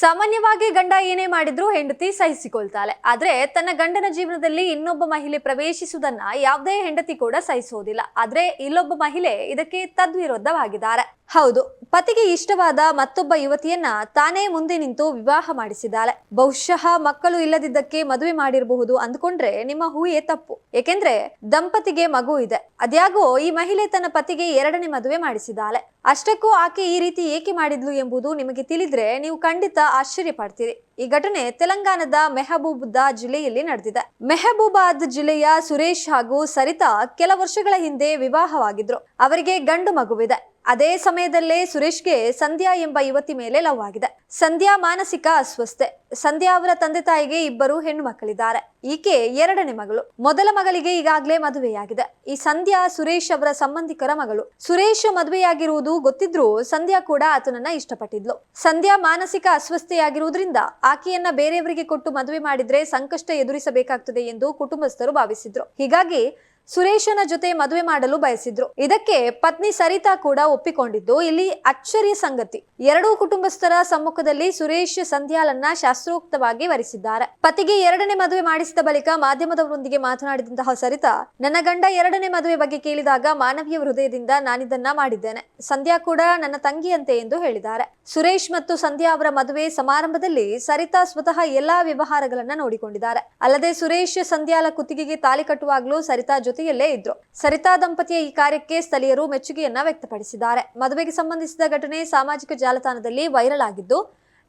ಸಾಮಾನ್ಯವಾಗಿ ಗಂಡ ಏನೇ ಮಾಡಿದ್ರು ಹೆಂಡತಿ ಸಹಿಸಿಕೊಳ್ತಾಳೆ. ಆದ್ರೆ ತನ್ನ ಗಂಡನ ಜೀವನದಲ್ಲಿ ಇನ್ನೊಬ್ಬ ಮಹಿಳೆ ಪ್ರವೇಶಿಸುವುದನ್ನ ಯಾವುದೇ ಹೆಂಡತಿ ಕೂಡ ಸಹಿಸೋದಿಲ್ಲ. ಆದ್ರೆ ಇಲ್ಲೊಬ್ಬ ಮಹಿಳೆ ಇದಕ್ಕೆ ತದ್ವಿರುದ್ಧವಾಗಿದ್ದಾರೆ ಹೌದು ಪತಿಗೆ ಇಷ್ಟವಾದ ಮತ್ತೊಬ್ಬ ಯುವತಿಯನ್ನ ತಾನೇ ಮುಂದೆ ನಿಂತು ವಿವಾಹ ಮಾಡಿಸಿದ್ದಾಳೆ. ಬಹುಶಃ ಮಕ್ಕಳು ಇಲ್ಲದಿದ್ದಕ್ಕೆ ಮದುವೆ ಮಾಡಿರಬಹುದು ಅಂದ್ಕೊಂಡ್ರೆ ನಿಮ್ಮ ಹೂಯೇ ತಪ್ಪು. ಏಕೆಂದ್ರೆ ದಂಪತಿಗೆ ಮಗು ಇದೆ. ಅದ್ಯಾಗೋ ಈ ಮಹಿಳೆ ತನ್ನ ಪತಿಗೆ ಎರಡನೇ ಮದುವೆ ಮಾಡಿಸಿದ್ದಾಳೆ. ಅಷ್ಟಕ್ಕೂ ಆಕೆ ಈ ರೀತಿ ಏಕೆ ಮಾಡಿದ್ಲು ಎಂಬುದು ನಿಮಗೆ ತಿಳಿದ್ರೆ ನೀವು ಖಂಡಿತ ಆಶ್ಚರ್ಯ ಪಡ್ತೀರಿ. ಈ ಘಟನೆ ತೆಲಂಗಾಣದ ಮೆಹಬೂಬಾದ್ ಜಿಲ್ಲೆಯಲ್ಲಿ ನಡೆದಿದೆ. ಮೆಹಬೂಬಾದ್ ಜಿಲ್ಲೆಯ ಸುರೇಶ್ ಹಾಗೂ ಸರಿತಾ ಕೆಲ ವರ್ಷಗಳ ಹಿಂದೆ ವಿವಾಹವಾಗಿದ್ರು. ಅವರಿಗೆ ಗಂಡು ಮಗುವಿದೆ. ಅದೇ ಸಮಯದಲ್ಲೇ ಸುರೇಶ್ಗೆ ಸಂಧ್ಯಾ ಎಂಬ ಯುವತಿ ಮೇಲೆ ಲವ್ ಆಗಿದೆ. ಸಂಧ್ಯಾ ಮಾನಸಿಕ ಅಸ್ವಸ್ಥೆ. ಸಂಧ್ಯಾ ಅವರ ತಂದೆ ತಾಯಿಗೆ ಇಬ್ಬರು ಹೆಣ್ಣು ಮಕ್ಕಳಿದ್ದಾರೆ. ಈಕೆ ಎರಡನೇ ಮಗಳು. ಮೊದಲ ಮಗಳಿಗೆ ಈಗಾಗಲೇ ಮದುವೆಯಾಗಿದೆ. ಈ ಸಂಧ್ಯಾ, ಸುರೇಶ್ ಅವರ ಸಂಬಂಧಿಕರ ಮಗಳು. ಸುರೇಶ್ ಮದುವೆಯಾಗಿರುವುದು ಗೊತ್ತಿದ್ರೂ ಸಂಧ್ಯಾ ಕೂಡ ಆತನನ್ನ ಇಷ್ಟಪಟ್ಟಿದ್ಲು. ಸಂಧ್ಯಾ ಮಾನಸಿಕ ಅಸ್ವಸ್ಥೆಯಾಗಿರುವುದರಿಂದ ಆಕೆಯನ್ನ ಬೇರೆಯವರಿಗೆ ಕೊಟ್ಟು ಮದುವೆ ಮಾಡಿದ್ರೆ ಸಂಕಷ್ಟ ಎದುರಿಸಬೇಕಾಗ್ತದೆ ಎಂದು ಕುಟುಂಬಸ್ಥರು ಭಾವಿಸಿದ್ರು. ಹೀಗಾಗಿ ಸುರೇಶನ ಜೊತೆ ಮದುವೆ ಮಾಡಲು ಬಯಸಿದ್ರು. ಇದಕ್ಕೆ ಪತ್ನಿ ಸರಿತಾ ಕೂಡ ಒಪ್ಪಿಕೊಂಡಿದ್ದು. ಇಲ್ಲಿ ಅಚ್ಚರಿಯ ಸಂಗತಿ. ಎರಡೂ ಕುಟುಂಬಸ್ಥರ ಸಮ್ಮುಖದಲ್ಲಿ ಸುರೇಶ್ ಸಂಧ್ಯಾಲನ್ನ ಶಾಸ್ತ್ರೋಕ್ತವಾಗಿ ವರಿಸಿದ್ದಾರೆ. ಪತಿಗೆ ಎರಡನೇ ಮದುವೆ ಮಾಡಿಸಿದ ಬಳಿಕ ಮಾಧ್ಯಮದವರೊಂದಿಗೆ ಮಾತನಾಡಿದಂತಹ ಸರಿತಾ, ನನ್ನ ಗಂಡ ಎರಡನೇ ಮದುವೆ ಬಗ್ಗೆ ಕೇಳಿದಾಗ ಮಾನವೀಯ ಹೃದಯದಿಂದ ನಾನಿದನ್ನ ಮಾಡಿದ್ದೇನೆ. ಸಂಧ್ಯಾ ಕೂಡ ನನ್ನ ತಂಗಿಯಂತೆ ಎಂದು ಹೇಳಿದ್ದಾರೆ. ಸುರೇಶ್ ಮತ್ತು ಸಂಧ್ಯಾ ಅವರ ಮದುವೆ ಸಮಾರಂಭದಲ್ಲಿ ಸರಿತಾ ಸ್ವತಃ ಎಲ್ಲಾ ವ್ಯವಹಾರಗಳನ್ನ ನೋಡಿಕೊಂಡಿದ್ದಾರೆ. ಅಲ್ಲದೆ ಸುರೇಶ್ ಸಂಧ್ಯಾಲ ಕುತ್ತಿಗೆಗೆ ತಾಲಿ ಕಟ್ಟುವಾಗಲೂ ಸರಿತಾ ಜೊತೆಯಲ್ಲೇ ಇದ್ರು. ಸರಿತಾ ದಂಪತಿಯ ಈ ಕಾರ್ಯಕ್ಕೆ ಸ್ಥಳೀಯರು ಮೆಚ್ಚುಗೆಯನ್ನ ವ್ಯಕ್ತಪಡಿಸಿದ್ದಾರೆ. ಮದುವೆಗೆ ಸಂಬಂಧಿಸಿದ ಘಟನೆ ಸಾಮಾಜಿಕ ಜಾಲತಾಣದಲ್ಲಿ ವೈರಲ್ ಆಗಿದ್ದು,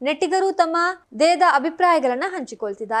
ನೆಟ್ಟಿಗರು ತಮ್ಮ ದೇಹದ ಅಭಿಪ್ರಾಯಗಳನ್ನ ಹಂಚಿಕೊಳ್ತಿದ್ದಾರೆ.